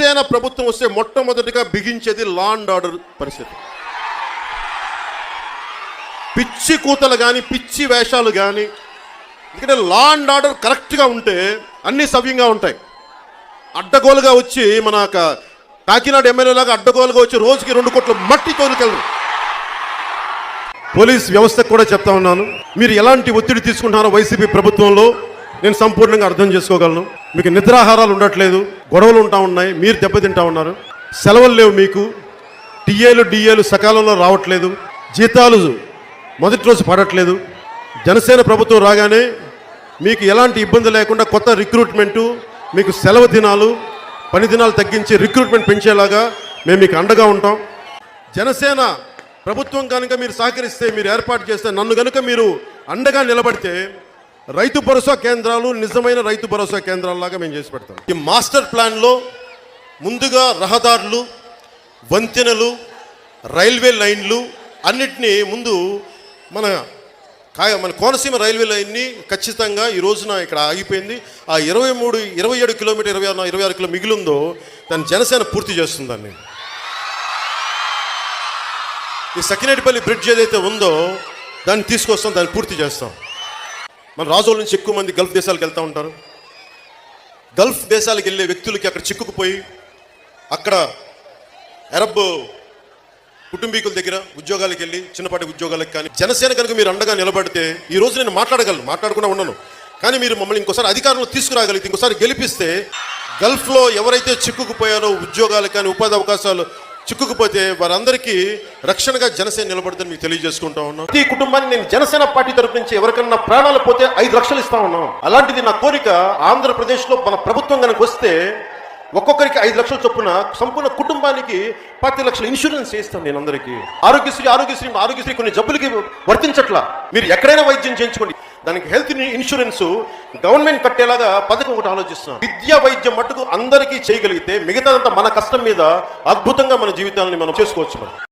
జనసేన ప్రభుత్వం వస్తే మొట్టమొదటిగా బిగించేది లా అండ్ ఆర్డర్ పరిస్థితి. పిచ్చి కూతలు కానీ పిచ్చి వేషాలు కానీ ఎందుకంటే లా అండ్ ఆర్డర్ కరెక్ట్గా ఉంటే అన్నీ సవ్యంగా ఉంటాయి. అడ్డగోలుగా వచ్చి మన కాకినాడ ఎమ్మెల్యేలాగా అడ్డగోలుగా వచ్చి రోజుకి రెండు కోట్ల మట్టి తోలుకెళ్ళరు. పోలీస్ వ్యవస్థకు కూడా చెప్తా ఉన్నాను. మీరు ఎలాంటి ఒత్తిడి తీసుకుంటున్నారో వైసీపీ ప్రభుత్వంలో నేను సంపూర్ణంగా అర్థం చేసుకోగలను. మీకు నిద్రాహారాలు ఉండట్లేదు గొడవలు ఉంటా ఉన్నాయి మీరు దెబ్బతింటా ఉన్నారు. సెలవులు లేవు మీకు టీఏలు డిఏలు సకాలంలో రావట్లేదు జీతాలు మొదటి రోజు పడట్లేదు. జనసేన ప్రభుత్వం రాగానే మీకు ఎలాంటి ఇబ్బంది లేకుండా కొత్త రిక్రూట్మెంటు మీకు సెలవు దినాలు పని దినాలు తగ్గించి రిక్రూట్మెంట్ పెంచేలాగా మేము మీకు అండగా ఉంటాం. జనసేన ప్రభుత్వం కనుక మీరు సహకరిస్తే మీరు ఏర్పాటు చేస్తే నన్ను కనుక మీరు అండగా నిలబడితే రైతు భరోసా కేంద్రాలు నిజమైన రైతు భరోసా కేంద్రాలలాగా మేము చేసి పెడతాం. ఈ మాస్టర్ ప్లాన్లో ముందుగా రహదారులు వంతెనలు రైల్వే లైన్లు అన్నిటినీ ముందు మన కాయ మన కోనసీమ రైల్వే లైన్ని ఖచ్చితంగా ఈ రోజున ఇక్కడ ఆగిపోయింది. ఆ ఇరవై మూడు ఇరవై ఏడు కిలోమీటర్ ఇరవై ఆరు ఇరవై ఆరు కిలో మిగిలిందో దాన్ని జనసేన పూర్తి చేస్తుంది దాన్ని. ఈ సకినేటిపల్లి బ్రిడ్జ్ ఏదైతే ఉందో దాన్ని తీసుకొస్తాం దాన్ని పూర్తి చేస్తాం. మన రాజుల నుంచి ఎక్కువ మంది గల్ఫ్ దేశాలకు వెళ్తూ ఉంటారు. గల్ఫ్ దేశాలకు వెళ్ళే వ్యక్తులకి అక్కడ చిక్కుకుపోయి అక్కడ అరబ్ కుటుంబీకుల దగ్గర ఉద్యోగాలకు వెళ్ళి చిన్నపాటి ఉద్యోగాలకు కానీ జనసేన కనుక మీరు అండగా నిలబడితే ఈ రోజు నేను మాట్లాడగలను మాట్లాడకుండా ఉన్నాను కానీ మీరు మమ్మల్ని ఇంకోసారి అధికారంలో తీసుకురాగలిగితే ఇంకోసారి గెలిపిస్తే గల్ఫ్లో ఎవరైతే చిక్కుకుపోయారో ఉద్యోగాలు కానీ ఉపాధి అవకాశాలు చిక్కుకుపోతే వారందరికీ రక్షణగా జనసేన నిలబడుతుంది మీకు తెలియజేసుకుంటా ఉన్నాం. ప్రతి కుటుంబాన్ని నేను జనసేన పార్టీ తరపు నుంచి ఎవరికన్నా ప్రాణాలు పోతే ఐదు లక్షలు ఇస్తా ఉన్నాం. అలాంటిది నా కోరిక ఆంధ్రప్రదేశ్లో మన ప్రభుత్వం కనుక వస్తే ఒక్కొక్కరికి ఐదు లక్షల చొప్పున సంపూర్ణ కుటుంబానికి పది లక్షల ఇన్సూరెన్స్ చేస్తాను నేను అందరికీ. ఆరోగ్యశ్రీ ఆరోగ్యశ్రీ ఆరోగ్యశ్రీ కొన్ని జబ్బులకి వర్తించట్లా. మీరు ఎక్కడైనా వైద్యం చేయించుకోండి. దానికి హెల్త్ ఇన్సూరెన్స్ గవర్నమెంట్ కట్టేలాగా పథకం ఒకటి ఆలోచిస్తున్నాం. విద్యా వైద్యం మట్టుకు అందరికీ చేయగలిగితే మిగతాదంతా మన కష్టం మీద అద్భుతంగా మన జీవితాన్ని మనం చేసుకోవచ్చు మనం